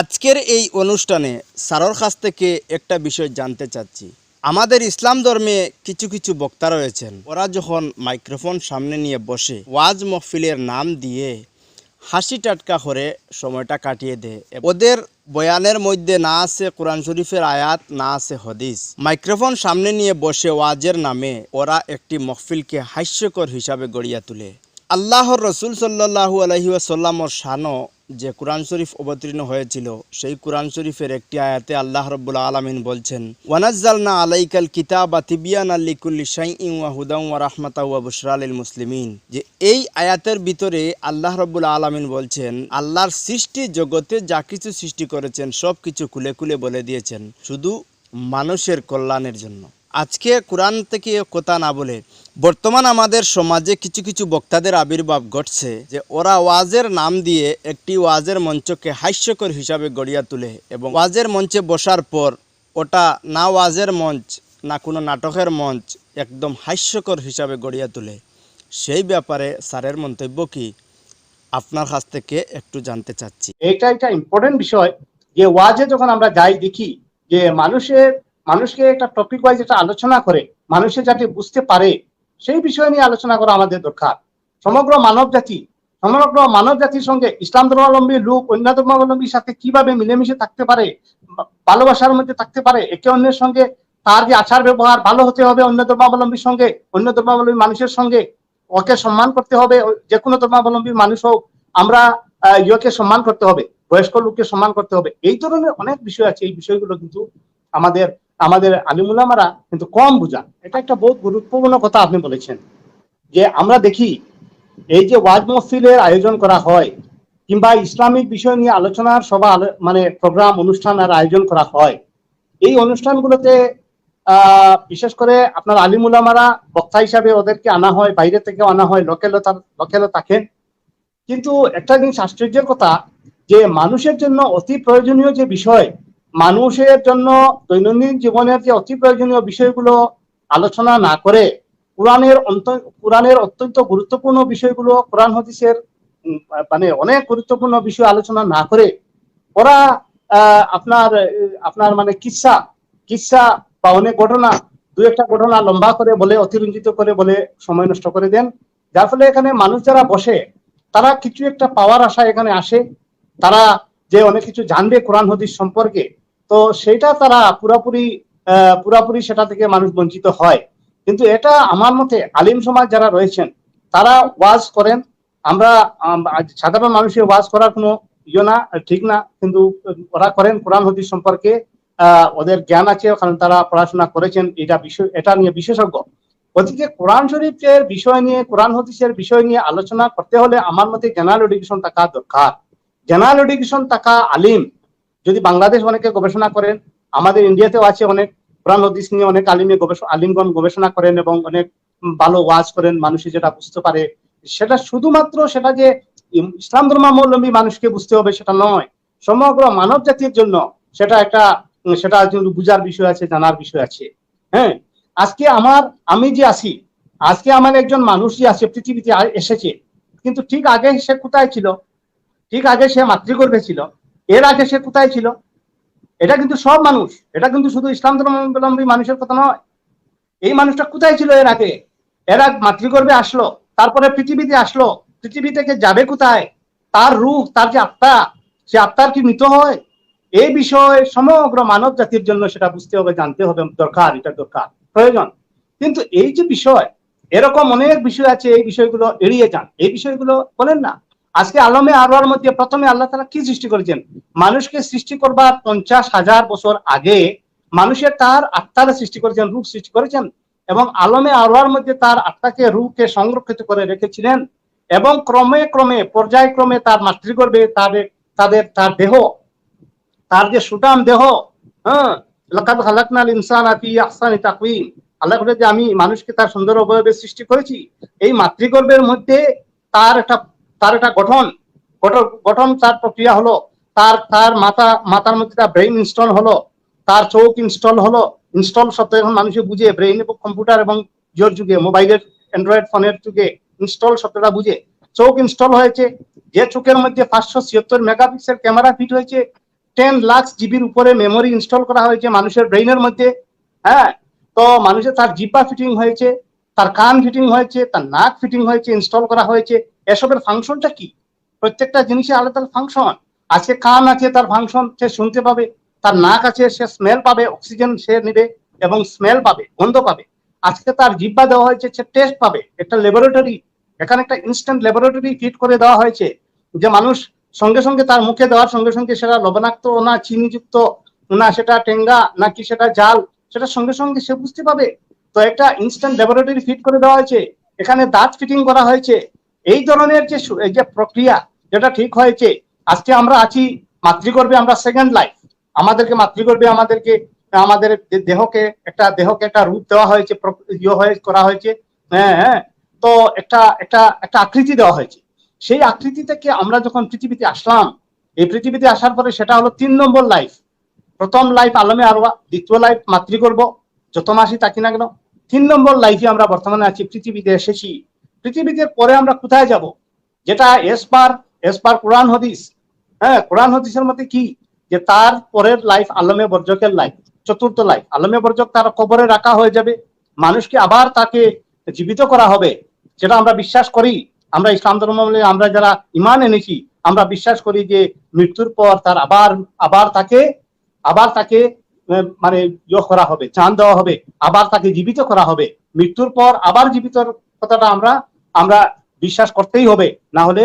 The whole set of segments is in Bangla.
আজকের এই অনুষ্ঠানে স্যারর কাছ থেকে একটা বিষয় জানতে চাচ্ছি। আমাদের ইসলাম ধর্মে কিছু কিছু বক্তা রয়েছেন। ওরা যখন মাইক্রোফোন সামনে নিয়ে বসে ওয়াজ মহফিলের নাম দিয়ে হাসি টাটকা করে সময়টা কাটিয়ে দেয়। ওদের বয়ানের মধ্যে না আছে কোরআন শরীফের আয়াত, না আছে হদিস। মাইক্রোফোন সামনে নিয়ে বসে ওয়াজের নামে ওরা একটি মহফিলকে হাস্যকর হিসাবে গড়িয়া তুলে। আল্লাহর রসুল সাল্লাহু আলহি আসাল্লামর শানও যে কোরআন শরীফ অবতীর্ণ হয়েছিল, সেই কোরআন শরীফের একটি আয়াতে আল্লাহ রব্বুল আলমিন বলছেন, ওয়ানাজ্জালনা আলাইকাল কিতাব তিবিয়ান আল্লিকুল্লি শাইইন ওয়া হুদাম ওয়া রাহমাতা ওয়া বুশরা লিল মুসলিমিন। যে এই আয়াতের ভিতরে আল্লাহ রব্বুল আলমিন বলছেন, আল্লাহর সৃষ্টি জগতে যা কিছু সৃষ্টি করেছেন সব কিছু খুলে খুলে বলে দিয়েছেন, শুধু মানুষের কল্যাণের জন্য। আজকে কোরআন থেকে কথা না বলে বর্তমান আমাদের সমাজে কিছু কিছু বক্তাদের আবির্ভাব ঘটছে যে ওরা ওয়াজের নাম দিয়ে একটি ওয়াজের মঞ্চকে হাস্যকর হিসাবে গড়িয়া তুলে এবং ওয়াজের মঞ্চে বসার পর ওটা না ওয়াজের মঞ্চ, না কোনো নাটকের মঞ্চ একদম হাস্যকর হিসাবে গড়িয়া তুলে। সেই ব্যাপারে স্যারের মন্তব্য কি? আপনার কাছ থেকে একটু জানতে চাচ্ছি। এটা একটা ইম্পর্টেন্ট বিষয় যে ওয়াজে যখন আমরা যাই দেখি যে মানুষের মানুষকে একটা টপিক ওয়াইজ একটা আলোচনা করে, মানুষে যাতে বুঝতে পারে, সেই বিষয় নিয়ে আলোচনা করা আমাদের দরকার। সমগ্র মানব জাতি, সমগ্র মানব জাতির সঙ্গে ইসলাম ধর্মাবলম্বী লোক, অন্য ধর্মাবলম্বীর সাথে কীভাবে মিলেমিশে থাকতে পারে, ভালোবাসার মধ্যে থাকতে পারে, একে অন্যের সঙ্গে তার যে আচার ব্যবহার ভালো হতে হবে অন্য ধর্মাবলম্বীর সঙ্গে, অন্য ধর্মাবলম্বী মানুষের সঙ্গে, ওকে সম্মান করতে হবে, যে কোনো ধর্মাবলম্বী মানুষ হোক, আমরা ইয়োকে সম্মান করতে হবে, বয়স্ক লোককে সম্মান করতে হবে। এই ধরনের অনেক বিষয় আছে, এই বিষয়গুলো কিন্তু আমাদের আমাদের আলিমুলামারা কিন্তু কম বোঝা এটা একটা বহুত গুরুত্বপূর্ণ কথা আপনি বলেছেন। যে আমরা দেখি, এই যে ওয়াজ মহফিলের আয়োজন করা হয়, কিংবা ইসলামিক বিষয় নিয়ে আলোচনার সভা মানে প্রোগ্রাম, অনুষ্ঠান আর আয়োজন করা হয়, এই অনুষ্ঠানগুলোতে বিশেষ করে আপনার আলিমুলামারা বক্তা হিসাবে ওদেরকে আনা হয়, বাইরে থেকে আনা হয়, লোকেলও তার- থাকেন কিন্তু একটা জিনিস আশ্চর্যের কথা, যে মানুষের জন্য অতি প্রয়োজনীয় যে বিষয় মানুষের জন্য দৈনন্দিন জীবনের যে অতি প্রয়োজনীয় বিষয়গুলো আলোচনা না করে কোরআনের কোরআনের অত্যন্ত গুরুত্বপূর্ণ বিষয়গুলো, কোরআন হদিসের মানে অনেক গুরুত্বপূর্ণ বিষয় আলোচনা না করে ওরা আপনার আপনার মানে কিসা কিসা বা অনেক ঘটনা, দু একটা ঘটনা লম্বা করে বলে, অতিরঞ্জিত করে বলে সময় নষ্ট করে দেন। যার ফলে এখানে মানুষ যারা বসে, তারা কিছু একটা পাওয়ার আশা এখানে আসে। তারা যে অনেক কিছু জানবে কোরআন হাদিস সম্পর্কে তো সেটা তারা পুরাপুরি পুরাপুরি সেটা থেকে মানুষ বঞ্চিত হয়। কিন্তু এটা আমার মতে আলিম সমাজ যারা রয়েছেন, তারা ওয়াজ করেন। আমরা সাধারণ মানুষের ওয়াজ করার কোনো ইয়ে না, ঠিক না। কিন্তু ওরা করেন কোরআন, হাদিস সম্পর্কে ওদের জ্ঞান আছে, কারণ তারা পড়াশোনা করেছেন। এটা বিষয়, এটা নিয়ে বিশেষজ্ঞ। ওদিকে কোরআন শরীফের বিষয় নিয়ে, কোরআন, হাদিসের বিষয় নিয়ে আলোচনা করতে হলে আমার মতে জেনারেল এডুকেশন থাকা দরকার। জেনারেল এডুকেশন থাকা আলিম যদি বাংলাদেশ অনেকে গবেষণা করেন, আমাদের ইন্ডিয়াতেও আছে অনেক কোরআন হাদিস নিয়ে অনেক আলিমে গবেষণা আলিমগণ গবেষণা করেন এবং অনেক ভালো ওয়াজ করেন মানুষে যেটা বুঝতে পারে। সেটা শুধুমাত্র সেটা যে ইসলাম ধর্মাবলম্বী মানুষকে বুঝতে হবে সেটা নয়। সমগ্র মানব জাতির জন্য সেটা একটা, সেটা বুঝার বিষয় আছে, জানার বিষয় আছে। হ্যাঁ? আজকে আমার, আমি যে আছি, আজকে আমার একজন মানুষ যে আছে, পৃথিবীতে এসেছে, কিন্তু ঠিক আগে সে কোথায় ছিল? ঠিক আগে সে মাতৃগর্ভে ছিল। এর আগে সে কোথায় ছিল? এটা কিন্তু সব মানুষ। এটা কিন্তু শুধু ইসলাম ধর্মাবলম্বী মানুষের কথা নয়। এই মানুষটা কোথায় ছিল এর আগে? এরা মাতৃগর্ভে আসলো, তারপরে পৃথিবীতে আসলো। পৃথিবী থেকে যাবে কোথায়? তার রূপ, তার যে আত্মা, সে আত্মার কি মৃত হয়? এই বিষয়ে সমগ্র মানব জাতির জন্য সেটা বুঝতে হবে, জানতে হবে, দরকার, এটা দরকার, প্রয়োজন। কিন্তু এই যে বিষয়, এরকম অনেক বিষয় আছে, এই বিষয়গুলো এড়িয়ে যান। এই বিষয়গুলো বলেন না। আজকে আলমে আরোয়ার মধ্যে প্রথমে আল্লাহ তালা কি সৃষ্টি করেছেন? মানুষকে সৃষ্টি করবার পঞ্চাশ হাজার বছর আগে মানুষের তার আত্মার সৃষ্টি করেছেন, রূপ সৃষ্টি করেছেন এবং আলমে আরোয়ার মধ্যে তার আত্মাকে রূপকে সংরক্ষিত করে রেখেছিলেন এবং ক্রমে ক্রমে, পর্যায়ক্রমে তার মাতৃগর্ভে তাদের তাদের, তার দেহ, তার যে সুটাম দেহ হ্যাঁ ইনসান আফি আহসানি তাকওয়িম। আল্লাহ বলে যে আমি মানুষকে তার সুন্দর অবয়বে সৃষ্টি করেছি। এই মাতৃগর্ভের মধ্যে তার একটা তার একটা গঠন। গঠন তার প্রক্রিয়া হলো, তার তার মাথা, মাথার মধ্যে তার ব্রেইন ইনস্টল হলো, তার চোখ ইনস্টল হলো ইনস্টল শব্দ এখন মানুষে বুঝে ব্রেইন এবং কম্পিউটার এবং জিওর যুগে মোবাইলের অ্যান্ড্রয়েড ফোনের যুগে ইনস্টল শব্দটা বুঝে। চোখ ইনস্টল হয়েছে, যে চোখের মধ্যে পাঁচশো ছিয়াত্তর মেগাপিক্সেল ক্যামেরা ফিট হয়েছে টেন লাখ জিবির উপরে মেমোরি ইনস্টল করা হয়েছে মানুষের ব্রেইনের মধ্যে হ্যাঁ? তো মানুষের তার জিব্বা ফিটিং হয়েছে, তার কান ফিটিং হয়েছে, তার নাক ফিটিং হয়েছে ইনস্টল করা হয়েছে। এসবের ফাংশনটা কি? প্রত্যেকটা জিনিসের আলাদা ফাংশন। আজকে কান আছে, তার ফাংশন সে শুনতে পাবে, তার নাক আছে, সে স্মেল পাবে অক্সিজেন সে নেবে এবং স্মেল পাবে, গন্ধ পাবে। আজকে তার জিব্বা দেওয়া হয়েছে, সে টেস্ট পাবে। একটা ল্যাবরেটরি এখানে একটা ইনস্ট্যান্ট ল্যাবরেটরি ফিট করে দেওয়া হয়েছে, যে মানুষ সঙ্গে সঙ্গে তার মুখে দেওয়ার সঙ্গে সঙ্গে সেটা লবণাক্ত না, চিনিযুক্ত না, সেটা টেঙ্গা নাকি সেটা জাল, সেটা সঙ্গে সঙ্গে সে বুঝতে পাবে। তো একটা ইনস্ট্যান্ট ল্যাবরেটরি ফিট করে দেওয়া হয়েছে, এখানে দাঁত ফিটিং করা হয়েছে এই ধরনের যে যে প্রক্রিয়া যেটা ঠিক হয়েছে, আজকে আমরা আছি মাতৃগর্ভে, আমরা সেকেন্ড লাইফ আমাদেরকে মাতৃগর্ভে, আমাদেরকে, আমাদের দেহকে, একটা দেহকে একটা রূপ দেওয়া হয়েছে ইয়ে হয়ে করা হয়েছে। হ্যাঁ হ্যাঁ। তো একটা একটা একটা আকৃতি দেওয়া হয়েছে। সেই আকৃতি থেকে আমরা যখন পৃথিবীতে আসলাম, এই পৃথিবীতে আসার পরে সেটা হলো তিন নম্বর লাইফ প্রথম লাইফ আলমে আরোয়া, দ্বিতীয় লাইফ মাতৃগর্ভ যত মাসই থাকি না কেন, তিন নম্বর লাইফে আমরা বর্তমানে আছি, পৃথিবীতে এসেছি। পৃথিবীতে পরে আমরা কোথায় যাব? যেটা এস পার এস পার কোরআন হদিস। হ্যাঁ কোরআন হদিসের মধ্যে কি? যে তার পরের লাইফ আলমে বর্জকের লাইফ চতুর্থ লাইফ আলমে বর্জক তার কবরে রাখা হয়ে যাবে। মানুষকে আবার তাকে জীবিত করা হবে? যেটা আমরা বিশ্বাস করি। আমরা ইসলাম ধর্মাবলী আমরা যারা ইমান এনেছি, আমরা বিশ্বাস করি যে মৃত্যুর পর তার আবার আবার তাকে আবার তাকে মানে ইয়ে করা হবে, চান দেওয়া হবে। আবার তাকে জীবিত করা হবে। মৃত্যুর পর আবার জীবিত কথাটা আমরা আমরা বিশ্বাস করতেই হবে না হলে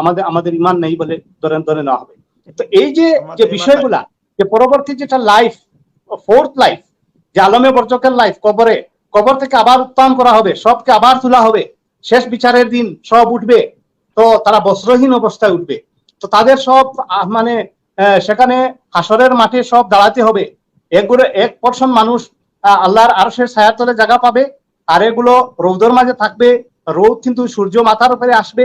আমাদের আমাদের ইমান নেই বলে ধরে ধরে নেওয়া হবে। তো এই যে যে বিষয়গুলা যে পরবর্তী যেটা লাইফ ফোর্থ লাইফ যে আলমে বর্জকের লাইফ কবরে কবর থেকে আবার উত্থান করা হবে সবকে আবার তোলা হবে শেষ বিচারের দিন সব উঠবে তো তারা বস্ত্রহীন অবস্থায় উঠবে। তো তাদের সব মানে আহ, সেখানে হাসরের মাঠে সব দাঁড়াতে হবে। একগুলো এক পার্সন মানুষ আল্লাহর আরশের ছায়ার তলে জায়গা পাবে আর এগুলো রৌদর মাঝে থাকবে রোদ কিন্তু সূর্য মাথার উপরে আসবে,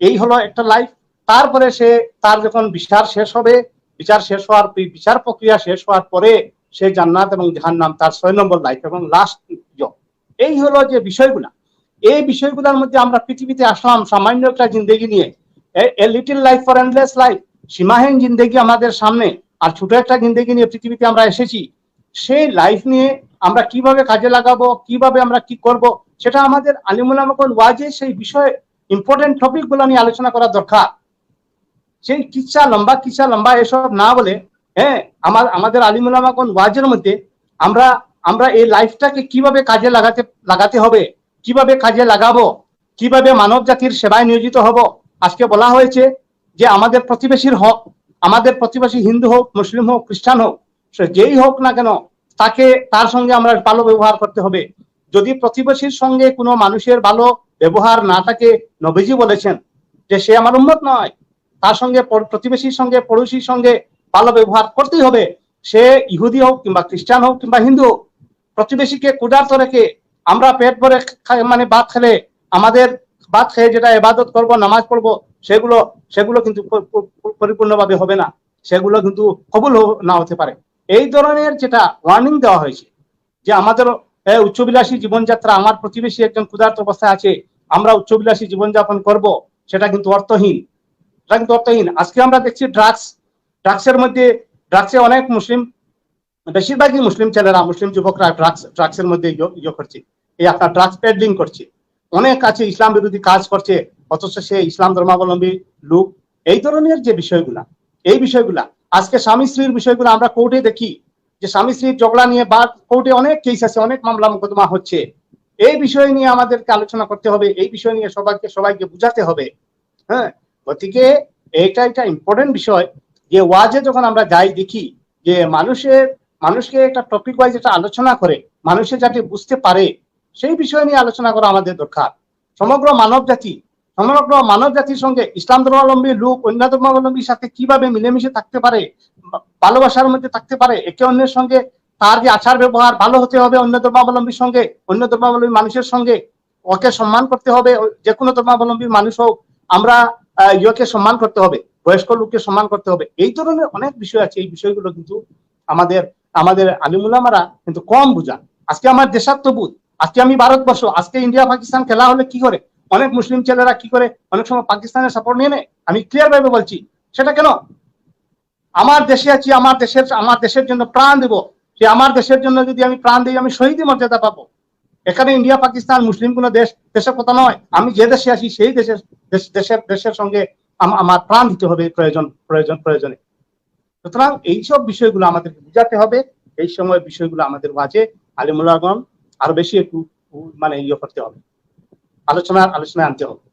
এই হলো একটা লাইফ তারপরে সে, তার যখন বিচার শেষ হবে, বিচার শেষ হওয়ার বিচার প্রক্রিয়া শেষ হওয়ার পরে সে জান্নাত এবং জাহান্নাম তার ছয় নম্বর লাইফ এবং লাস্ট জব এই হলো যে বিষয়গুলা। এই বিষয়গুলোর মধ্যে আমরা পৃথিবীতে আসলাম সামান্য একটা জিন্দেগি নিয়ে। A little life for endless life সীমাহীন জিন্দেগি আমাদের সামনে। আর ছোট একটা জিন্দেগি নিয়ে পৃথিবীতে আমরা এসেছি। সেই লাইফ নিয়ে আমরা কীভাবে কাজে লাগাবো, কীভাবে আমরা কি করব সেটা আমাদের আলিমুল্লামকল ওয়াজে সেই বিষয়ে ইম্পর্টেন্ট টপিকগুলো নিয়ে আলোচনা করা দরকার। সেই কিচ্ছা লম্বা কিচ্ছা লম্বা এসব না বলে হ্যাঁ আমার, আমাদের আলিমুল্লামকল ওয়াজের মধ্যে আমরা আমরা এই লাইফটাকে কীভাবে কাজে লাগাতে লাগাতে হবে, কীভাবে কাজে লাগাবো, কীভাবে মানব জাতির সেবায় নিয়োজিত হব? আজকে বলা হয়েছে যে আমাদের প্রতিবেশীর হক, আমাদের প্রতিবেশী হিন্দু হোক, মুসলিম হোক, খ্রিস্টান হোক, সে যেই হোক না কেন, তাকে, তার সঙ্গে আমরা ভালো ব্যবহার করতে হবে। যদি প্রতিবেশীর সঙ্গে কোনো মানুষের ভালো ব্যবহার না থাকে, নবীজি বলেছেন যে সে আমার উন্মত নয়। তার সঙ্গে প্রতিবেশীর সঙ্গে, পড়োশির সঙ্গে ভালো ব্যবহার করতেই হবে। সে ইহুদি হোক কিংবা খ্রিস্টান হোক কিংবা হিন্দু হোক, প্রতিবেশীকে ক্ষুধার্ত রেখে আমরা পেট ভরে মানে ভাত খেলে, আমাদের ভাত খেয়ে যেটা এবাদত করব, নামাজ পড়ব, সেগুলো সেগুলো কিন্তু পরিপূর্ণভাবে হবে না। সেগুলো কিন্তু কবুল না হতে পারে। এই ধরনের যেটা ওয়ার্নিং দেওয়া হয়েছে, যে আমাদের উচ্চবিলাসী জীবনযাত্রা, আমার প্রতিবেশী একজন ক্ষুধার্ত অবস্থায় আছে, আমরা উচ্চবিলাসী জীবনযাপন করব, সেটা কিন্তু অর্থহীন। এটা কিন্তু অর্থহীন। আজকে আমরা দেখছি ড্রাগস ড্রাগসের মধ্যে ড্রাগসে অনেক মুসলিম, বেশিরভাগই মুসলিম ছেলেরা, মুসলিম যুবকরা ড্রাগস ড্রাগসের মধ্যে ইয়ে- ইয়ে করছে। এই আপনার ড্রাগস পেডলিং করছে। অনেক আছে, ইসলাম বিরোধী কাজ করছে, অথচ সে ইসলাম ধর্মাবলম্বী লোক। এই ধরনের যে বিষয়গুলা, এই বিষয়গুলা, আজকে স্বামী স্ত্রীর বিষয়গুলো আমরা কোর্টে দেখি। যে স্বামী স্ত্রীর ঝগড়া নিয়ে বা কোর্টে অনেক কেস আছে, অনেক মামলা মোকদ্দমা হচ্ছে। এই বিষয় নিয়ে আমাদেরকে আলোচনা করতে হবে, এই বিষয় নিয়ে সবাইকে সবাইকে বুঝাতে হবে। হ্যাঁ? গতিকে এটা একটা ইম্পর্টেন্ট বিষয় যে ওয়াজে যখন আমরা যাই দেখি যে মানুষের, মানুষকে একটা টপিক ওয়াইজ একটা আলোচনা করে মানুষের যাতে বুঝতে পারে, সেই বিষয় নিয়ে আলোচনা করা আমাদের দরকার। সমগ্র মানব জাতি সমগ্র মানব জাতির সঙ্গে ইসলাম ধর্মাবলম্বী লোক অন্য ধর্মাবলম্বীর সাথে কীভাবে মিলেমিশে থাকতে পারে, ভালোবাসার মধ্যে থাকতে পারে, একে অন্যের সঙ্গে তার যে আচার ব্যবহার ভালো হতে হবে, অন্য ধর্মাবলম্বীর সঙ্গে, অন্য ধর্মাবলম্বী মানুষের সঙ্গে ওকে সম্মান করতে হবে যে কোনো ধর্মাবলম্বীর মানুষ হোক, আমরা ইয়েকে সম্মান করতে হবে, বয়স্ক লোককে সম্মান করতে হবে। এই ধরনের অনেক বিষয় আছে, এই বিষয়গুলো কিন্তু আমাদের আমাদের আলিমুলামারা কিন্তু কম বুঝান। আজকে আমার দেশাত্মবোধ, আজকে আমি ভারতবর্ষ, আজকে ইন্ডিয়া, পাকিস্তান খেলা হলে কি করে? অনেক মুসলিম ছেলেরা কি করে? অনেক সময় পাকিস্তানের সাপোর্ট নিয়ে নেয়? আমি ক্লিয়ার ভাবে বলছি। সেটা কেন? আমার দেশে আছি, আমার দেশের আমার দেশের জন্য প্রাণ দেব। যে আমার দেশের জন্য যদি আমি প্রাণ দিই, আমি শহীদ মর্যাদা পাবো। এখানে ইন্ডিয়া, পাকিস্তান, মুসলিম কোনো দেশ, দেশের কথা নয়। আমি যে দেশে আছি, সেই দেশের দেশের দেশের সঙ্গে আমার প্রাণ দিতে হবে প্রয়োজন প্রয়োজন, প্রয়োজনে। সুতরাং এইসব বিষয়গুলো আমাদেরকে বুঝাতে হবে। এই সময় বিষয়গুলো আমাদের মাঝে আলিমুল্লাহগণ আরও বেশি একটু মানে ইয়ে করতে হবে। আলোচনা আলোচনায় আনতে হবে।